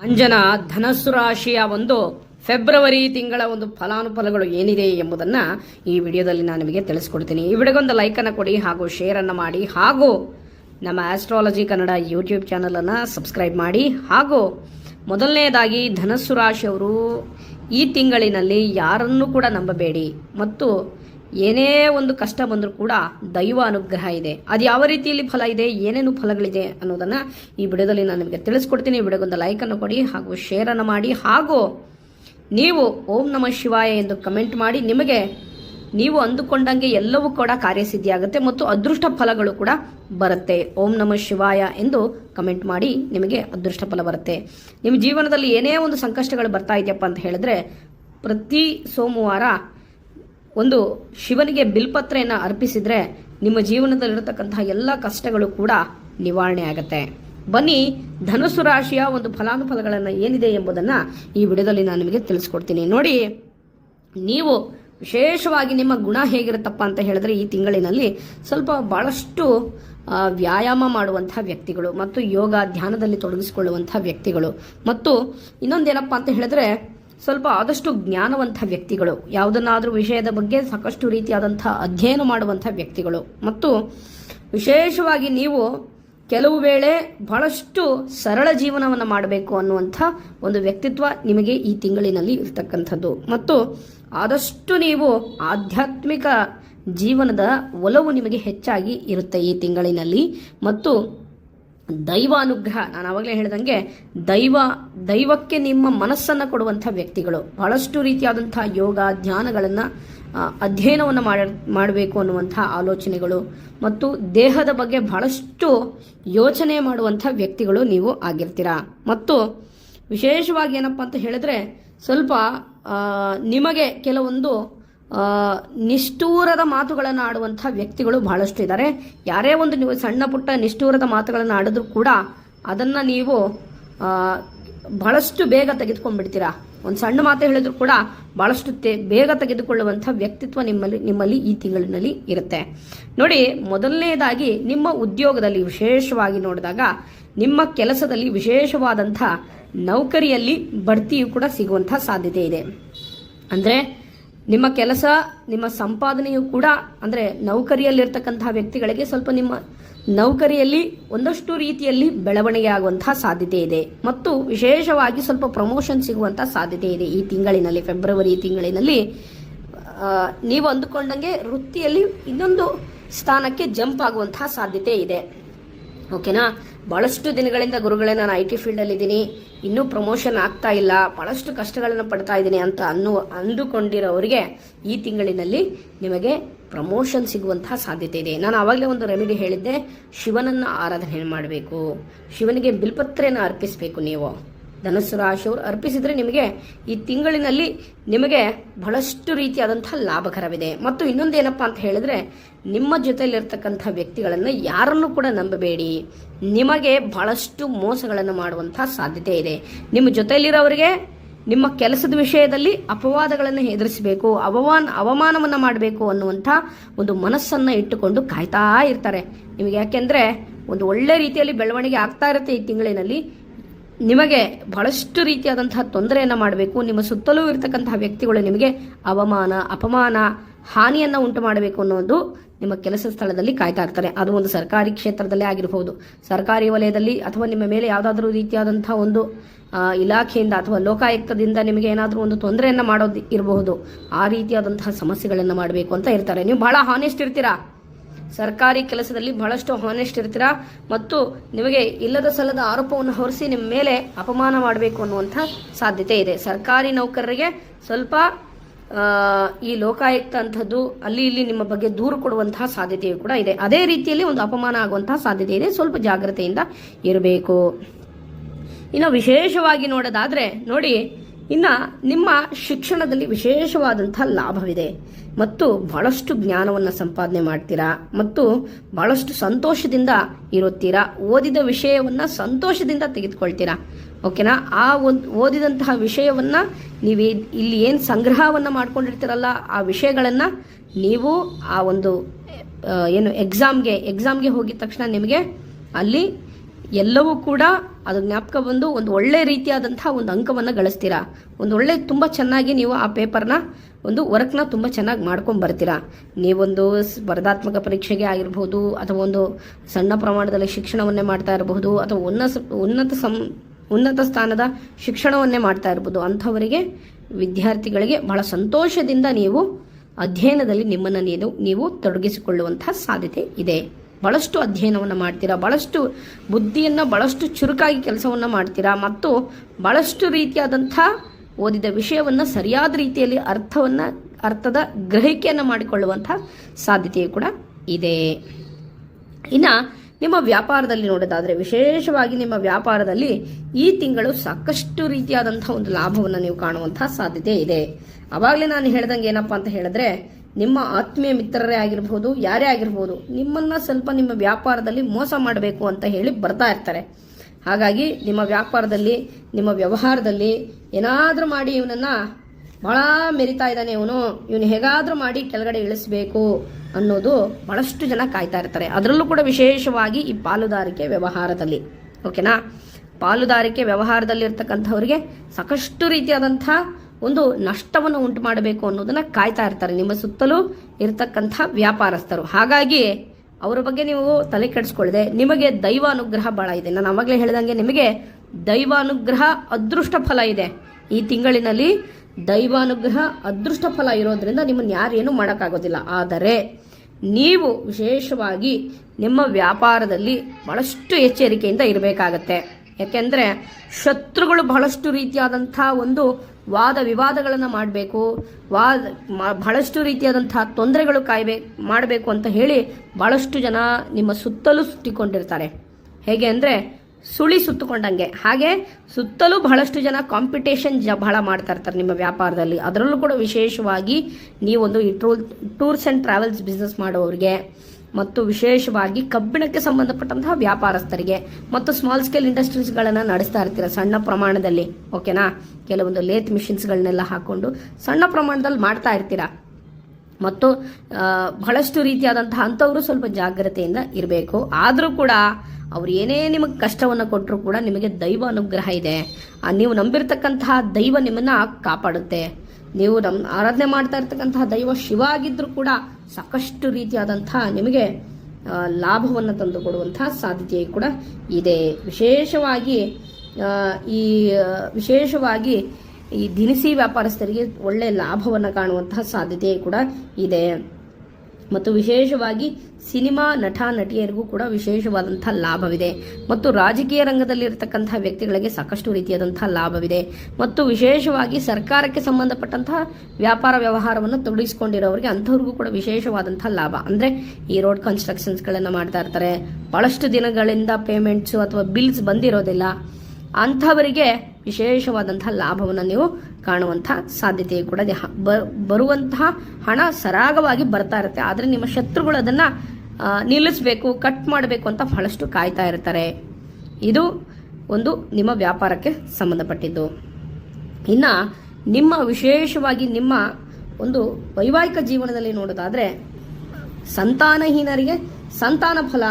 ಅಂಜನ ಧನಸ್ಸು ರಾಶಿಯ ಒಂದು ಫೆಬ್ರವರಿ ತಿಂಗಳ ಒಂದು ಫಲಾನುಫಲಗಳು ಏನಿದೆ ಎಂಬುದನ್ನು ಈ ವಿಡಿಯೋದಲ್ಲಿ ನಾನು ನಿಮಗೆ ತಿಳಿಸ್ಕೊಡ್ತೀನಿ. ಈ ವಿಡಿಯೋಗೊಂದು ಲೈಕನ್ನು ಕೊಡಿ ಹಾಗೂ ಶೇರನ್ನು ಮಾಡಿ ಹಾಗೂ ನಮ್ಮ ಆಸ್ಟ್ರಾಲಜಿ ಕನ್ನಡ ಯೂಟ್ಯೂಬ್ ಚಾನಲನ್ನು ಸಬ್ಸ್ಕ್ರೈಬ್ ಮಾಡಿ ಹಾಗೂ ಮೊದಲನೆಯದಾಗಿ ಧನಸ್ಸು ರಾಶಿಯವರು ಈ ತಿಂಗಳಿನಲ್ಲಿ ಯಾರನ್ನು ಕೂಡ ನಂಬಬೇಡಿ. ಮತ್ತು ಏನೇ ಒಂದು ಕಷ್ಟ ಬಂದರೂ ಕೂಡ ದೈವ ಅನುಗ್ರಹ ಇದೆ. ಅದು ಯಾವ ರೀತಿಯಲ್ಲಿ ಫಲ ಇದೆ, ಏನೇನು ಫಲಗಳಿದೆ ಅನ್ನೋದನ್ನು ಈ ವಿಡಿಯೋದಲ್ಲಿ ನಾನು ನಿಮಗೆ ತಿಳಿಸ್ಕೊಡ್ತೀನಿ. ಈ ವಿಡಿಯೋಗೊಂದು ಲೈಕನ್ನು ಕೊಡಿ ಹಾಗೂ ಶೇರನ್ನು ಮಾಡಿ. ಹಾಗೂ ನೀವು ಓಂ ನಮಃ ಶಿವಾಯ ಎಂದು ಕಮೆಂಟ್ ಮಾಡಿ. ನಿಮಗೆ ನೀವು ಅಂದುಕೊಂಡಂಗೆ ಎಲ್ಲವೂ ಕೂಡ ಕಾರ್ಯಸಿದ್ಧಿಯಾಗುತ್ತೆ ಮತ್ತು ಅದೃಷ್ಟ ಫಲಗಳು ಕೂಡ ಬರುತ್ತೆ. ಓಂ ನಮಃ ಶಿವಾಯ ಎಂದು ಕಮೆಂಟ್ ಮಾಡಿ ನಿಮಗೆ ಅದೃಷ್ಟ ಫಲ ಬರುತ್ತೆ. ನಿಮ್ಮ ಜೀವನದಲ್ಲಿ ಏನೇ ಒಂದು ಸಂಕಷ್ಟಗಳು ಬರ್ತಾ ಇದೆಯಪ್ಪ ಅಂತ ಹೇಳಿದ್ರೆ ಪ್ರತಿ ಸೋಮವಾರ ಒಂದು ಶಿವನಿಗೆ ಬಿಲ್ಪತ್ರೆಯನ್ನು ಅರ್ಪಿಸಿದರೆ ನಿಮ್ಮ ಜೀವನದಲ್ಲಿರತಕ್ಕಂತಹ ಎಲ್ಲ ಕಷ್ಟಗಳು ಕೂಡ ನಿವಾರಣೆ ಆಗುತ್ತೆ. ಬನ್ನಿ, ಧನುಸು ರಾಶಿಯ ಒಂದು ಫಲಾನುಫಲಗಳನ್ನು ಏನಿದೆ ಎಂಬುದನ್ನು ಈ ವಿಡಿಯೋದಲ್ಲಿ ನಾನು ನಿಮಗೆ ತಿಳಿಸ್ಕೊಡ್ತೀನಿ. ನೋಡಿ, ನೀವು ವಿಶೇಷವಾಗಿ ನಿಮ್ಮ ಗುಣ ಹೇಗಿರುತ್ತಪ್ಪ ಅಂತ ಹೇಳಿದ್ರೆ ಈ ತಿಂಗಳಿನಲ್ಲಿ ಸ್ವಲ್ಪ ಬಹಳಷ್ಟು ವ್ಯಾಯಾಮ ಮಾಡುವಂತಹ ವ್ಯಕ್ತಿಗಳು ಮತ್ತು ಯೋಗ ಧ್ಯಾನದಲ್ಲಿ ತೊಡಗಿಸಿಕೊಳ್ಳುವಂತಹ ವ್ಯಕ್ತಿಗಳು. ಮತ್ತು ಇನ್ನೊಂದೇನಪ್ಪ ಅಂತ ಹೇಳಿದ್ರೆ ಸ್ವಲ್ಪ ಆದಷ್ಟು ಜ್ಞಾನವಂತ ವ್ಯಕ್ತಿಗಳು, ಯಾವುದನ್ನಾದರೂ ವಿಷಯದ ಬಗ್ಗೆ ಸಾಕಷ್ಟು ರೀತಿಯಾದಂಥ ಅಧ್ಯಯನ ಮಾಡುವಂಥ ವ್ಯಕ್ತಿಗಳು. ಮತ್ತು ವಿಶೇಷವಾಗಿ ನೀವು ಕೆಲವು ವೇಳೆ ಬಹಳಷ್ಟು ಸರಳ ಜೀವನವನ್ನು ಮಾಡಬೇಕು ಅನ್ನುವಂಥ ಒಂದು ವ್ಯಕ್ತಿತ್ವ ನಿಮಗೆ ಈ ತಿಂಗಳಿನಲ್ಲಿ ಇರ್ತಕ್ಕಂಥದ್ದು. ಮತ್ತು ಆದಷ್ಟು ನೀವು ಆಧ್ಯಾತ್ಮಿಕ ಜೀವನದ ಒಲವು ನಿಮಗೆ ಹೆಚ್ಚಾಗಿ ಇರುತ್ತೆ ಈ ತಿಂಗಳಿನಲ್ಲಿ. ಮತ್ತು ದೈವ ಅನುಗ್ರಹ ನಾನು ಆವಾಗಲೇ ಹೇಳಿದಂಗೆ ದೈವ, ದೈವಕ್ಕೆ ನಿಮ್ಮ ಮನಸ್ಸನ್ನು ಕೊಡುವಂಥ ವ್ಯಕ್ತಿಗಳು. ಬಹಳಷ್ಟು ರೀತಿಯಾದಂಥ ಯೋಗ, ಧ್ಯಾನಗಳನ್ನು ಅಧ್ಯಯನವನ್ನು ಮಾಡ, ಮಾಡಬೇಕು ಅನ್ನುವಂಥ ಆಲೋಚನೆಗಳು ಮತ್ತು ದೇಹದ ಬಗ್ಗೆ ಬಹಳಷ್ಟು ಯೋಚನೆ ಮಾಡುವಂಥ ವ್ಯಕ್ತಿಗಳು ನೀವು ಆಗಿರ್ತೀರಾ. ಮತ್ತು ವಿಶೇಷವಾಗಿ ಏನಪ್ಪ ಅಂತ ಹೇಳಿದ್ರೆ ಸ್ವಲ್ಪ ನಿಮಗೆ ಕೆಲವೊಂದು ನಿಷ್ಠೂರದ ಮಾತುಗಳನ್ನು ಆಡುವಂಥ ವ್ಯಕ್ತಿಗಳು ಬಹಳಷ್ಟು ಇದ್ದಾರೆ. ಯಾರೇ ಒಂದು ನೀವು ಸಣ್ಣ ಪುಟ್ಟ ನಿಷ್ಠೂರದ ಮಾತುಗಳನ್ನು ಆಡಿದ್ರೂ ಕೂಡ ಅದನ್ನು ನೀವು ಬಹಳಷ್ಟು ಬೇಗ ತೆಗೆದುಕೊಂಡ್ಬಿಡ್ತೀರಾ. ಒಂದು ಸಣ್ಣ ಮಾತು ಹೇಳಿದ್ರು ಕೂಡ ಬಹಳಷ್ಟು ಬೇಗ ತೆಗೆದುಕೊಳ್ಳುವಂಥ ವ್ಯಕ್ತಿತ್ವ ನಿಮ್ಮಲ್ಲಿ ನಿಮ್ಮಲ್ಲಿ ಈ ತಿಂಗಳಿನಲ್ಲಿ ಇರುತ್ತೆ. ನೋಡಿ, ಮೊದಲನೇದಾಗಿ ನಿಮ್ಮ ಉದ್ಯೋಗದಲ್ಲಿ ವಿಶೇಷವಾಗಿ ನೋಡಿದಾಗ ನಿಮ್ಮ ಕೆಲಸದಲ್ಲಿ ವಿಶೇಷವಾದಂಥ ನೌಕರಿಯಲ್ಲಿ ಬಡ್ತಿಯು ಕೂಡ ಸಿಗುವಂಥ ಸಾಧ್ಯತೆ ಇದೆ. ಅಂದರೆ ನಿಮ್ಮ ಕೆಲಸ, ನಿಮ್ಮ ಸಂಪಾದನೆಯು ಕೂಡ ಅಂದರೆ ನೌಕರಿಯಲ್ಲಿರ್ತಕ್ಕಂತಹ ವ್ಯಕ್ತಿಗಳಿಗೆ ಸ್ವಲ್ಪ ನಿಮ್ಮ ನೌಕರಿಯಲ್ಲಿ ಒಂದಷ್ಟು ರೀತಿಯಲ್ಲಿ ಬೆಳವಣಿಗೆ ಆಗುವಂತಹ ಸಾಧ್ಯತೆ ಇದೆ. ಮತ್ತು ವಿಶೇಷವಾಗಿ ಸ್ವಲ್ಪ ಪ್ರಮೋಷನ್ ಸಿಗುವಂತಹ ಸಾಧ್ಯತೆ ಇದೆ. ಈ ತಿಂಗಳಿನಲ್ಲಿ ಫೆಬ್ರವರಿ ತಿಂಗಳಿನಲ್ಲಿ ನೀವು ಅಂದುಕೊಂಡಂಗೆ ವೃತ್ತಿಯಲ್ಲಿ ಇನ್ನೊಂದು ಸ್ಥಾನಕ್ಕೆ ಜಂಪ್ ಆಗುವಂತಹ ಸಾಧ್ಯತೆ ಇದೆ. ಓಕೆನಾ ಭಾಳಷ್ಟು ದಿನಗಳಿಂದ ಗುರುಗಳೇ ನಾನು ಐ ಟಿ ಫೀಲ್ಡಲ್ಲಿದ್ದೀನಿ. ಇನ್ನೂ ಪ್ರಮೋಷನ್ ಆಗ್ತಾ ಇಲ್ಲ. ಭಾಳಷ್ಟು ಕಷ್ಟಗಳನ್ನು ಪಡ್ತಾ ಇದ್ದೀನಿ ಅಂತ ಅನ್ನು ಅಂದುಕೊಂಡಿರೋರಿಗೆ ಈ ತಿಂಗಳಿನಲ್ಲಿ ನಿಮಗೆ ಪ್ರಮೋಷನ್ ಸಿಗುವಂತಹ ಸಾಧ್ಯತೆ ಇದೆ. ನಾನು ಆವಾಗಲೇ ಒಂದು ರೆಮಿಡಿ ಹೇಳಿದ್ದೆ. ಶಿವನನ್ನು ಆರಾಧನೆ ಮಾಡಬೇಕು. ಶಿವನಿಗೆ ಬಿಲ್ಪತ್ರೆಯನ್ನು ಅರ್ಪಿಸಬೇಕು ನೀವು. ಧನುಸ್ಸು ರಾಶಿಯವರು ಅರ್ಪಿಸಿದರೆ ನಿಮಗೆ ಈ ತಿಂಗಳಿನಲ್ಲಿ ನಿಮಗೆ ಬಹಳಷ್ಟು ರೀತಿಯಾದಂಥ ಲಾಭಕರವಿದೆ. ಮತ್ತು ಇನ್ನೊಂದೇನಪ್ಪ ಅಂತ ಹೇಳಿದ್ರೆ, ನಿಮ್ಮ ಜೊತೆಯಲ್ಲಿರ್ತಕ್ಕಂಥ ವ್ಯಕ್ತಿಗಳನ್ನು ಯಾರನ್ನು ಕೂಡ ನಂಬಬೇಡಿ. ನಿಮಗೆ ಬಹಳಷ್ಟು ಮೋಸಗಳನ್ನು ಮಾಡುವಂಥ ಸಾಧ್ಯತೆ ಇದೆ. ನಿಮ್ಮ ಜೊತೆಯಲ್ಲಿರೋರಿಗೆ ನಿಮ್ಮ ಕೆಲಸದ ವಿಷಯದಲ್ಲಿ ಅಪವಾದಗಳನ್ನು ಎದುರಿಸಬೇಕು, ಅವಮಾನ, ಅವಮಾನವನ್ನು ಮಾಡಬೇಕು ಅನ್ನುವಂಥ ಒಂದು ಮನಸ್ಸನ್ನು ಇಟ್ಟುಕೊಂಡು ಕಾಯ್ತಾ ಇರ್ತಾರೆ. ನಿಮಗೆ ಯಾಕೆಂದರೆ, ಒಂದು ಒಳ್ಳೆ ರೀತಿಯಲ್ಲಿ ಬೆಳವಣಿಗೆ ಆಗ್ತಾ ಇರುತ್ತೆ ಈ ತಿಂಗಳಿನಲ್ಲಿ. ನಿಮಗೆ ಬಹಳಷ್ಟು ರೀತಿಯಾದಂತಹ ತೊಂದರೆಯನ್ನು ಮಾಡಬೇಕು, ನಿಮ್ಮ ಸುತ್ತಲೂ ಇರತಕ್ಕಂತಹ ವ್ಯಕ್ತಿಗಳು ನಿಮಗೆ ಅವಮಾನ, ಅಪಮಾನ, ಹಾನಿಯನ್ನು ಉಂಟು ಮಾಡಬೇಕು ಅನ್ನೋದು ನಿಮ್ಮ ಕೆಲಸ ಸ್ಥಳದಲ್ಲಿ ಕಾಯ್ತಾ ಇರ್ತಾರೆ. ಅದು ಒಂದು ಸರ್ಕಾರಿ ಕ್ಷೇತ್ರದಲ್ಲೇ ಆಗಿರಬಹುದು ಸರ್ಕಾರಿ ವಲಯದಲ್ಲಿ ಅಥವಾ ನಿಮ್ಮ ಮೇಲೆ ಯಾವುದಾದ್ರೂ ರೀತಿಯಾದಂತಹ ಒಂದು ಇಲಾಖೆಯಿಂದ ಅಥವಾ ಲೋಕಾಯುಕ್ತದಿಂದ ನಿಮಗೆ ಏನಾದರೂ ಒಂದು ತೊಂದರೆಯನ್ನು ಮಾಡೋದು ಇರಬಹುದು. ಆ ರೀತಿಯಾದಂತಹ ಸಮಸ್ಯೆಗಳನ್ನು ಮಾಡಬೇಕು ಅಂತ ಇರ್ತಾರೆ. ನೀವು ಬಹಳ ಹಾನೆಸ್ಟ್ ಇರ್ತೀರಾ? ಸರ್ಕಾರಿ ಕೆಲಸದಲ್ಲಿ ಬಹಳಷ್ಟು ಹಾನೆಸ್ಟ್ ಇರ್ತೀರಾ ಮತ್ತು ನಿಮಗೆ ಇಲ್ಲದ ಸಲ್ಲದ ಆರೋಪವನ್ನು ಹೊರಿಸಿ ನಿಮ್ಮ ಮೇಲೆ ಅಪಮಾನ ಮಾಡಬೇಕು ಅನ್ನುವಂಥ ಸಾಧ್ಯತೆ ಇದೆ. ಸರ್ಕಾರಿ ನೌಕರರಿಗೆ ಸ್ವಲ್ಪ ಈ ಲೋಕಾಯುಕ್ತ ಅಂಥದ್ದು ಅಲ್ಲಿ ಇಲ್ಲಿ ನಿಮ್ಮ ಬಗ್ಗೆ ದೂರು ಕೊಡುವಂತಹ ಸಾಧ್ಯತೆಯು ಕೂಡ ಇದೆ. ಅದೇ ರೀತಿಯಲ್ಲಿ ಒಂದು ಅಪಮಾನ ಆಗುವಂತಹ ಸಾಧ್ಯತೆ ಇದೆ. ಸ್ವಲ್ಪ ಜಾಗ್ರತೆಯಿಂದ ಇರಬೇಕು. ಇನ್ನು ವಿಶೇಷವಾಗಿ ನೋಡೋದಾದರೆ ನೋಡಿ ಇನ್ನ ನಿಮ್ಮ ಶಿಕ್ಷಣದಲ್ಲಿ ವಿಶೇಷವಾದಂತಹ ಲಾಭವಿದೆ ಮತ್ತು ಬಹಳಷ್ಟು ಜ್ಞಾನವನ್ನು ಸಂಪಾದನೆ ಮಾಡ್ತೀರಾ ಮತ್ತು ಬಹಳಷ್ಟು ಸಂತೋಷದಿಂದ ಇರುತ್ತೀರಾ? ಓದಿದ ವಿಷಯವನ್ನು ಸಂತೋಷದಿಂದ ತೆಗೆದುಕೊಳ್ತೀರಾ? ಓಕೆನಾ ಆ ಒಂದು ಓದಿದಂತಹ ವಿಷಯವನ್ನು ನೀವು ಇಲ್ಲಿ ಏನು ಸಂಗ್ರಹವನ್ನು ಮಾಡ್ಕೊಂಡಿರ್ತೀರಲ್ಲ, ಆ ವಿಷಯಗಳನ್ನು ನೀವು ಆ ಒಂದು ಏನು ಎಕ್ಸಾಮ್ಗೆ ಎಕ್ಸಾಮ್ಗೆ ಹೋಗಿದ ತಕ್ಷಣ ನಿಮಗೆ ಅಲ್ಲಿ ಎಲ್ಲವೂ ಕೂಡ ಅದು ಜ್ಞಾಪಕ ಬಂದು ಒಂದು ಒಳ್ಳೆ ರೀತಿಯಾದಂಥ ಒಂದು ಅಂಕವನ್ನು ಗಳಿಸ್ತೀರಾ? ಒಂದು ಒಳ್ಳೆ ತುಂಬ ಚೆನ್ನಾಗಿ ನೀವು ಆ ಪೇಪರ್ನ ಒಂದು ವರ್ಕ್ನ ತುಂಬ ಚೆನ್ನಾಗಿ ಮಾಡ್ಕೊಂಡು ಬರ್ತೀರಾ? ನೀವೊಂದು ಸ್ಪರ್ಧಾತ್ಮಕ ಪರೀಕ್ಷೆಗೆ ಆಗಿರ್ಬೋದು ಅಥವಾ ಒಂದು ಸಣ್ಣ ಪ್ರಮಾಣದಲ್ಲಿ ಶಿಕ್ಷಣವನ್ನೇ ಮಾಡ್ತಾ ಇರಬಹುದು ಅಥವಾ ಉನ್ನತ ಉನ್ನತ ಸಂ ಉನ್ನತ ಸ್ಥಾನದ ಶಿಕ್ಷಣವನ್ನೇ ಮಾಡ್ತಾ ಇರ್ಬೋದು, ಅಂಥವರಿಗೆ ವಿದ್ಯಾರ್ಥಿಗಳಿಗೆ ಬಹಳ ಸಂತೋಷದಿಂದ ನೀವು ಅಧ್ಯಯನದಲ್ಲಿ ನಿಮ್ಮನ್ನು ನೀವು ನೀವು ತೊಡಗಿಸಿಕೊಳ್ಳುವಂತಹ ಸಾಧ್ಯತೆ ಇದೆ. ಬಹಳಷ್ಟು ಅಧ್ಯಯನವನ್ನು ಮಾಡ್ತೀರಾ? ಭಾಳಷ್ಟು ಬುದ್ಧಿಯನ್ನು ಭಾಳಷ್ಟು ಚುರುಕಾಗಿ ಕೆಲಸವನ್ನು ಮಾಡ್ತೀರಾ? ಮತ್ತು ಭಾಳಷ್ಟು ರೀತಿಯಾದಂಥ ಓದಿದ ವಿಷಯವನ್ನು ಸರಿಯಾದ ರೀತಿಯಲ್ಲಿ ಅರ್ಥವನ್ನು, ಅರ್ಥದ ಗ್ರಹಿಕೆಯನ್ನು ಮಾಡಿಕೊಳ್ಳುವಂಥ ಸಾಧ್ಯತೆಯು ಕೂಡ ಇದೆ. ಇನ್ನು ನಿಮ್ಮ ವ್ಯಾಪಾರದಲ್ಲಿ ನೋಡೋದಾದರೆ, ವಿಶೇಷವಾಗಿ ನಿಮ್ಮ ವ್ಯಾಪಾರದಲ್ಲಿ ಈ ತಿಂಗಳು ಸಾಕಷ್ಟು ರೀತಿಯಾದಂಥ ಒಂದು ಲಾಭವನ್ನು ನೀವು ಕಾಣುವಂಥ ಸಾಧ್ಯತೆ ಇದೆ. ಆವಾಗಲೇ ನಾನು ಹೇಳ್ದಂಗೆ ಏನಪ್ಪ ಅಂತ ಹೇಳಿದ್ರೆ ನಿಮ್ಮ ಆತ್ಮೀಯ ಮಿತ್ರರೇ ಆಗಿರ್ಬೋದು, ಯಾರೇ ಆಗಿರ್ಬೋದು, ನಿಮ್ಮನ್ನ ಸ್ವಲ್ಪ ನಿಮ್ಮ ವ್ಯಾಪಾರದಲ್ಲಿ ಮೋಸ ಮಾಡಬೇಕು ಅಂತ ಹೇಳಿ ಬರ್ತಾ ಇರ್ತಾರೆ. ಹಾಗಾಗಿ ನಿಮ್ಮ ವ್ಯಾಪಾರದಲ್ಲಿ, ನಿಮ್ಮ ವ್ಯವಹಾರದಲ್ಲಿ ಏನಾದರೂ ಮಾಡಿ ಇವನನ್ನ ಬಹಳ ಮೆರಿತಾ ಇದ್ದಾನೆ ಇವನು. ಇವನು ಹೇಗಾದರೂ ಮಾಡಿ ಕೆಳಗಡೆ ಇಳಿಸಬೇಕು ಅನ್ನೋದು ಬಹಳಷ್ಟು ಜನ ಕಾಯ್ತಾ ಇರ್ತಾರೆ. ಅದರಲ್ಲೂ ಕೂಡ ವಿಶೇಷವಾಗಿ ಈ ಪಾಲುದಾರಿಕೆ ವ್ಯವಹಾರದಲ್ಲಿ. ಓಕೆನಾ? ಪಾಲುದಾರಿಕೆ ವ್ಯವಹಾರದಲ್ಲಿ ಇರ್ತಕ್ಕಂಥವ್ರಿಗೆ ಸಾಕಷ್ಟು ರೀತಿಯಾದಂಥ ಒಂದು ನಷ್ಟವನ್ನು ಉಂಟು ಮಾಡಬೇಕು ಅನ್ನೋದನ್ನ ಕಾಯ್ತಾ ಇರ್ತಾರೆ. ನಿಮ್ಮ ಸುತ್ತಲೂ ಇರತಕ್ಕಂಥ ವ್ಯಾಪಾರಸ್ಥರು. ಹಾಗಾಗಿ ಅವರ ಬಗ್ಗೆ ನೀವು ತಲೆ ಕೆಡಿಸ್ಕೊಳ್ಳದೆ ನಿಮಗೆ ದೈವ ಅನುಗ್ರಹ ಬಹಳ ಇದೆ. ನಾನು ಆವಾಗಲೇ ಹೇಳಿದಂಗೆ ನಿಮಗೆ ದೈವಾನುಗ್ರಹ ಅದೃಷ್ಟ ಫಲ ಇದೆ. ಈ ತಿಂಗಳಿನಲ್ಲಿ ದೈವಾನುಗ್ರಹ ಅದೃಷ್ಟ ಫಲ ಇರೋದ್ರಿಂದ ನಿಮ್ಮನ್ನು ಯಾರೇನು ಮಾಡೋಕ್ಕಾಗೋದಿಲ್ಲ. ಆದರೆ ನೀವು ವಿಶೇಷವಾಗಿ ನಿಮ್ಮ ವ್ಯಾಪಾರದಲ್ಲಿ ಬಹಳಷ್ಟು ಎಚ್ಚರಿಕೆಯಿಂದ ಇರಬೇಕಾಗತ್ತೆ. ಯಾಕೆಂದರೆ ಶತ್ರುಗಳು ಬಹಳಷ್ಟು ರೀತಿಯಾದಂಥ ಒಂದು ವಾದ ವಿವಾದಗಳನ್ನು ಮಾಡಬೇಕು, ವಾದ ಬಹಳಷ್ಟು ರೀತಿಯಾದಂತಹ ತೊಂದರೆಗಳು ಕಾಯ್ಬೇ, ಮಾಡಬೇಕು ಅಂತ ಹೇಳಿ ಬಹಳಷ್ಟು ಜನ ನಿಮ್ಮ ಸುತ್ತಲೂ ಸುತ್ತಿಕೊಂಡಿರ್ತಾರೆ. ಹೇಗೆ ಅಂದರೆ ಸುಳಿ ಸುತ್ತಕೊಂಡಂಗೆ. ಹಾಗೆ ಸುತ್ತಲೂ ಬಹಳಷ್ಟು ಜನ ಕಾಂಪಿಟೇಷನ್ ಜ, ಬಹಳ ಮಾಡ್ತಾ ಇರ್ತಾರೆ ನಿಮ್ಮ ವ್ಯಾಪಾರದಲ್ಲಿ. ಅದರಲ್ಲೂ ಕೂಡ ವಿಶೇಷವಾಗಿ ನೀವೊಂದು ಈ tour tours and travels business ಮಾಡುವವರಿಗೆ ಮತ್ತು ವಿಶೇಷವಾಗಿ ಕಬ್ಬಿಣಕ್ಕೆ ಸಂಬಂಧಪಟ್ಟಂತಹ ವ್ಯಾಪಾರಸ್ಥರಿಗೆ ಮತ್ತು ಸ್ಮಾಲ್ ಸ್ಕೇಲ್ ಇಂಡಸ್ಟ್ರೀಸ್ಗಳನ್ನು ನಡೆಸ್ತಾ ಇರ್ತೀರ ಸಣ್ಣ ಪ್ರಮಾಣದಲ್ಲಿ ಓಕೆನಾ ಕೆಲವೊಂದು ಲೇತ್ ಮಿಷಿನ್ಸ್ಗಳನ್ನೆಲ್ಲ ಹಾಕೊಂಡು ಸಣ್ಣ ಪ್ರಮಾಣದಲ್ಲಿ ಮಾಡ್ತಾ ಇರ್ತೀರ. ಮತ್ತು ಬಹಳಷ್ಟು ರೀತಿಯಾದಂತಹ ಅಂಥವರು ಸ್ವಲ್ಪ ಜಾಗ್ರತೆಯಿಂದ ಇರಬೇಕು. ಆದರೂ ಕೂಡ ಅವ್ರು ಏನೇ ನಿಮಗೆ ಕಷ್ಟವನ್ನು ಕೊಟ್ಟರು ಕೂಡ ನಿಮಗೆ ದೈವ ಅನುಗ್ರಹ ಇದೆ. ನೀವು ನಂಬಿರ್ತಕ್ಕಂತಹ ದೈವ ನಿಮ್ಮನ್ನ ಕಾಪಾಡುತ್ತೆ. ನೀವು ನಮ್ ಆರಾಧನೆ ಮಾಡ್ತಾ ಇರ್ತಕ್ಕಂತಹ ದೈವ ಶಿವ ಆಗಿದ್ರೂ ಕೂಡ ಸಾಕಷ್ಟು ರೀತಿಯಾದಂತಹ ನಿಮಗೆ ಲಾಭವನ್ನು ತಂದು ಕೊಡುವಂತಹ ಸಾಧ್ಯತೆ ಕೂಡ ಇದೆ. ವಿಶೇಷವಾಗಿ ಈ ವಿಶೇಷವಾಗಿ ಈ ದಿನಸಿ ವ್ಯಾಪಾರಸ್ಥರಿಗೆ ಒಳ್ಳೆ ಲಾಭವನ್ನು ಕಾಣುವಂತಹ ಸಾಧ್ಯತೆ ಕೂಡ ಇದೆ. ಮತ್ತು ವಿಶೇಷವಾಗಿ ಸಿನಿಮಾ ನಟ ನಟಿಯರಿಗೂ ಕೂಡ ವಿಶೇಷವಾದಂಥ ಲಾಭವಿದೆ. ಮತ್ತು ರಾಜಕೀಯ ರಂಗದಲ್ಲಿ ಇರತಕ್ಕಂತಹ ವ್ಯಕ್ತಿಗಳಿಗೆ ಸಾಕಷ್ಟು ರೀತಿಯಾದಂಥ ಲಾಭವಿದೆ. ಮತ್ತು ವಿಶೇಷವಾಗಿ ಸರ್ಕಾರಕ್ಕೆ ಸಂಬಂಧಪಟ್ಟಂತಹ ವ್ಯಾಪಾರ ವ್ಯವಹಾರವನ್ನು ತೊಡಗಿಸಿಕೊಂಡಿರೋರಿಗೆ ಅಂಥವ್ರಿಗೂ ಕೂಡ ವಿಶೇಷವಾದಂಥ ಲಾಭ. ಅಂದರೆ ಈ ರೋಡ್ ಕನ್ಸ್ಟ್ರಕ್ಷನ್ಸ್ಗಳನ್ನು ಮಾಡ್ತಾ ಇರ್ತಾರೆ. ಭಾಳಷ್ಟು ದಿನಗಳಿಂದ ಪೇಮೆಂಟ್ಸು ಅಥವಾ ಬಿಲ್ಸ್ ಬಂದಿರೋದಿಲ್ಲ. ಅಂಥವರಿಗೆ ವಿಶೇಷವಾದಂತಹ ಲಾಭವನ್ನು ನೀವು ಕಾಣುವಂಥ ಸಾಧ್ಯತೆ ಕೂಡ ಇದೆ. ಬರುವಂತಹ ಹಣ ಸರಾಗವಾಗಿ ಬರ್ತಾ ಇರುತ್ತೆ. ಆದರೆ ನಿಮ್ಮ ಶತ್ರುಗಳು ಅದನ್ನು ನಿಲ್ಲಿಸಬೇಕು, ಕಟ್ ಮಾಡಬೇಕು ಅಂತ ಬಹಳಷ್ಟು ಕಾಯ್ತಾ ಇರ್ತಾರೆ. ಇದು ಒಂದು ನಿಮ್ಮ ವ್ಯಾಪಾರಕ್ಕೆ ಸಂಬಂಧಪಟ್ಟಿದ್ದು. ಇನ್ನು ನಿಮ್ಮ ವಿಶೇಷವಾಗಿ ನಿಮ್ಮ ಒಂದು ವೈವಾಹಿಕ ಜೀವನದಲ್ಲಿ ನೋಡೋದಾದರೆ ಸಂತಾನಹೀನರಿಗೆ ಸಂತಾನ ಫಲ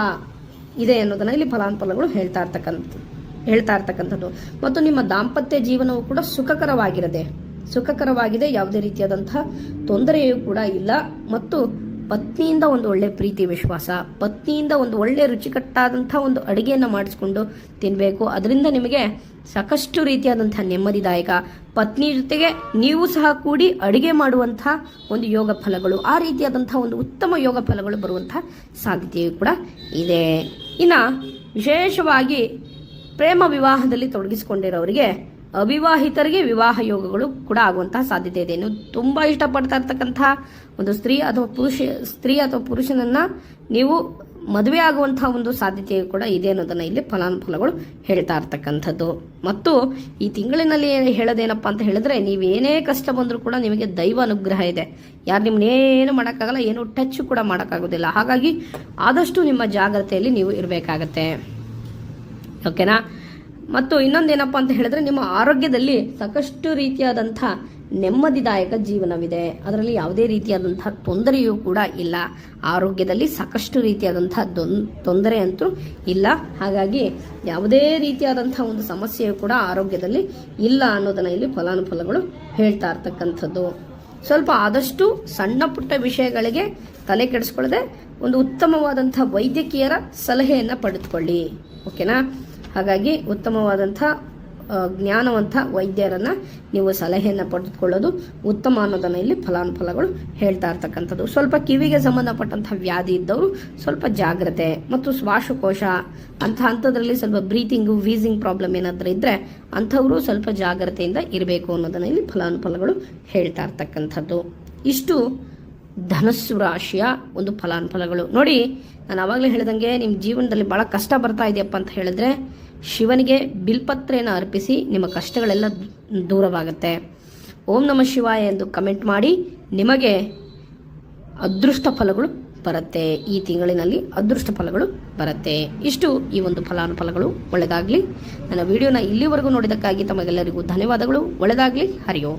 ಇದೆ ಅನ್ನೋದನ್ನ ಇಲ್ಲಿ ಫಲಾನುಫಲಗಳು ಹೇಳ್ತಾ ಇರ್ತಕ್ಕಂಥದ್ದು. ಹೇಳ್ತಾ ಇರ್ತಕ್ಕಂಥದ್ದು. ಮತ್ತು ನಿಮ್ಮ ದಾಂಪತ್ಯ ಜೀವನವು ಕೂಡ ಸುಖಕರವಾಗಿರದೆ, ಸುಖಕರವಾಗಿದೆ, ಯಾವುದೇ ರೀತಿಯಾದಂತಹ ತೊಂದರೆಯೂ ಕೂಡ ಇಲ್ಲ. ಮತ್ತು ಪತ್ನಿಯಿಂದ ಒಂದು ಒಳ್ಳೆ ಪ್ರೀತಿ, ವಿಶ್ವಾಸ, ಪತ್ನಿಯಿಂದ ಒಂದು ಒಳ್ಳೆ ರುಚಿಕಟ್ಟಾದಂಥ ಒಂದು ಅಡುಗೆಯನ್ನು ಮಾಡಿಸ್ಕೊಂಡು ತಿನ್ನಬೇಕು ಅದರಿಂದ ನಿಮಗೆ ಸಾಕಷ್ಟು ರೀತಿಯಾದಂಥ ನೆಮ್ಮದಿದಾಯಕ. ಪತ್ನಿ ಜೊತೆಗೆ ನೀವು ಸಹ ಕೂಡಿ ಅಡುಗೆ ಮಾಡುವಂಥ ಒಂದು ಯೋಗ ಫಲಗಳು, ಆ ರೀತಿಯಾದಂಥ ಒಂದು ಉತ್ತಮ ಯೋಗ ಫಲಗಳು ಬರುವಂಥ ಸಾಧ್ಯತೆಯು ಕೂಡ ಇದೆ. ಇನ್ನು ವಿಶೇಷವಾಗಿ ಪ್ರೇಮ ವಿವಾಹದಲ್ಲಿ ತೊಡಗಿಸಿಕೊಂಡಿರೋರಿಗೆ ಅವಿವಾಹಿತರಿಗೆ ವಿವಾಹ ಯೋಗಗಳು ಕೂಡ ಆಗುವಂತಹ ಸಾಧ್ಯತೆ ಇದೆ. ನೀವು ತುಂಬಾ ಇಷ್ಟಪಡ್ತಾ ಇರ್ತಕ್ಕಂತಹ ಒಂದು ಸ್ತ್ರೀ ಅಥವಾ ಪುರುಷ, ಸ್ತ್ರೀ ಅಥವಾ ಪುರುಷನನ್ನ ನೀವು ಮದುವೆ ಆಗುವಂತಹ ಒಂದು ಸಾಧ್ಯತೆ ಕೂಡ ಇದೆ ಅನ್ನೋದನ್ನ ಇಲ್ಲಿ ಫಲಾನುಫಲಗಳು ಹೇಳ್ತಾ ಇರ್ತಕ್ಕಂಥದ್ದು. ಮತ್ತು ಈ ತಿಂಗಳಿನಲ್ಲಿ ಹೇಳೋದೇನಪ್ಪ ಅಂತ ಹೇಳಿದ್ರೆ ನೀವೇನೇ ಕಷ್ಟ ಬಂದರೂ ಕೂಡ ನಿಮಗೆ ದೈವ ಅನುಗ್ರಹ ಇದೆ. ಯಾರು ನಿಮ್ಮನ್ನೇನು ಮಾಡೋಕ್ಕಾಗಲ್ಲ, ಏನು ಟಚ್ ಕೂಡ ಮಾಡೋಕ್ಕಾಗೋದಿಲ್ಲ. ಹಾಗಾಗಿ ಆದಷ್ಟು ನಿಮ್ಮ ಜಾಗ್ರತೆಯಲ್ಲಿ ನೀವು ಇರಬೇಕಾಗತ್ತೆ. ಓಕೆನಾ? ಮತ್ತು ಇನ್ನೊಂದೇನಪ್ಪ ಅಂತ ಹೇಳಿದ್ರೆ ನಿಮ್ಮ ಆರೋಗ್ಯದಲ್ಲಿ ಸಾಕಷ್ಟು ರೀತಿಯಾದಂಥ ನೆಮ್ಮದಿದಾಯಕ ಜೀವನವಿದೆ. ಅದರಲ್ಲಿ ಯಾವುದೇ ರೀತಿಯಾದಂಥ ತೊಂದರೆಯೂ ಕೂಡ ಇಲ್ಲ. ಆರೋಗ್ಯದಲ್ಲಿ ಸಾಕಷ್ಟು ರೀತಿಯಾದಂಥ ತೊಂದರೆ ಅಂತೂ ಇಲ್ಲ. ಹಾಗಾಗಿ ಯಾವುದೇ ರೀತಿಯಾದಂಥ ಒಂದು ಸಮಸ್ಯೆಯು ಕೂಡ ಆರೋಗ್ಯದಲ್ಲಿ ಇಲ್ಲ ಅನ್ನೋದನ್ನ ಇಲ್ಲಿ ಫಲಾನುಫಲಗಳು ಹೇಳ್ತಾ ಇರ್ತಕ್ಕಂಥದ್ದು. ಸ್ವಲ್ಪ ಆದಷ್ಟು ಸಣ್ಣ ಪುಟ್ಟ ವಿಷಯಗಳಿಗೆ ತಲೆ ಕೆಡಿಸ್ಕೊಳ್ಳದೆ ಒಂದು ಉತ್ತಮವಾದಂಥ ವೈದ್ಯಕೀಯರ ಸಲಹೆಯನ್ನು ಪಡೆದುಕೊಳ್ಳಿ. ಓಕೆನಾ? ಹಾಗಾಗಿ ಉತ್ತಮವಾದಂಥ ಜ್ಞಾನವಂತ ವೈದ್ಯರನ್ನ ನೀವು ಸಲಹೆಯನ್ನು ಪಡೆದುಕೊಳ್ಳೋದು ಉತ್ತಮ ಅನ್ನೋದನ್ನು ಇಲ್ಲಿ ಫಲಾನುಫಲಗಳು ಹೇಳ್ತಾ ಇರ್ತಕ್ಕಂಥದ್ದು. ಸ್ವಲ್ಪ ಕಿವಿಗೆ ಸಂಬಂಧಪಟ್ಟಂಥ ವ್ಯಾಧಿ ಇದ್ದವರು ಸ್ವಲ್ಪ ಜಾಗ್ರತೆ ಮತ್ತು ಶ್ವಾಸಕೋಶ ಅಂಥ ಹಂತದಲ್ಲಿ ಸ್ವಲ್ಪ ಬ್ರೀತಿಂಗು, ವೀಸಿಂಗ್ ಪ್ರಾಬ್ಲಮ್ ಏನಾದರೂ ಇದ್ದರೆ ಅಂಥವರು ಸ್ವಲ್ಪ ಜಾಗ್ರತೆಯಿಂದ ಇರಬೇಕು ಅನ್ನೋದನ್ನು ಇಲ್ಲಿ ಫಲಾನುಫಲಗಳು ಹೇಳ್ತಾ ಇರ್ತಕ್ಕಂಥದ್ದು. ಇಷ್ಟು ಧನಸ್ಸು ರಾಶಿಯ ಒಂದು ಫಲಾನುಫಲಗಳು ನೋಡಿ, ನಾನು ಆವಾಗಲೇ ಹೇಳಿದಂಗೆ ನಿಮ್ಮ ಜೀವನದಲ್ಲಿ ಭಾಳ ಕಷ್ಟ ಬರ್ತಾ ಇದೆಯಪ್ಪ ಅಂತ ಹೇಳಿದ್ರೆ ಶಿವನಿಗೆ ಬಿಲ್ಪತ್ರೆಯನ್ನು ಅರ್ಪಿಸಿ ನಿಮ್ಮ ಕಷ್ಟಗಳೆಲ್ಲ ದೂರವಾಗುತ್ತೆ. ಓಂ ನಮ ಶಿವಾಯ ಎಂದು ಕಮೆಂಟ್ ಮಾಡಿ ನಿಮಗೆ ಅದೃಷ್ಟ ಫಲಗಳು ಬರುತ್ತೆ. ಈ ತಿಂಗಳಿನಲ್ಲಿ ಅದೃಷ್ಟ ಫಲಗಳು ಬರುತ್ತೆ. ಇಷ್ಟು ಈ ಒಂದು ಫಲಾನುಫಲಗಳು. ಒಳ್ಳೆಯದಾಗಲಿ ನನ್ನ ವಿಡಿಯೋನ ಇಲ್ಲಿವರೆಗೂ ನೋಡಿದ್ದಕ್ಕಾಗಿ ತಮಗೆಲ್ಲರಿಗೂ ಧನ್ಯವಾದಗಳು. ಒಳ್ಳೆಯದಾಗಲಿ ಹರಿಯೋ.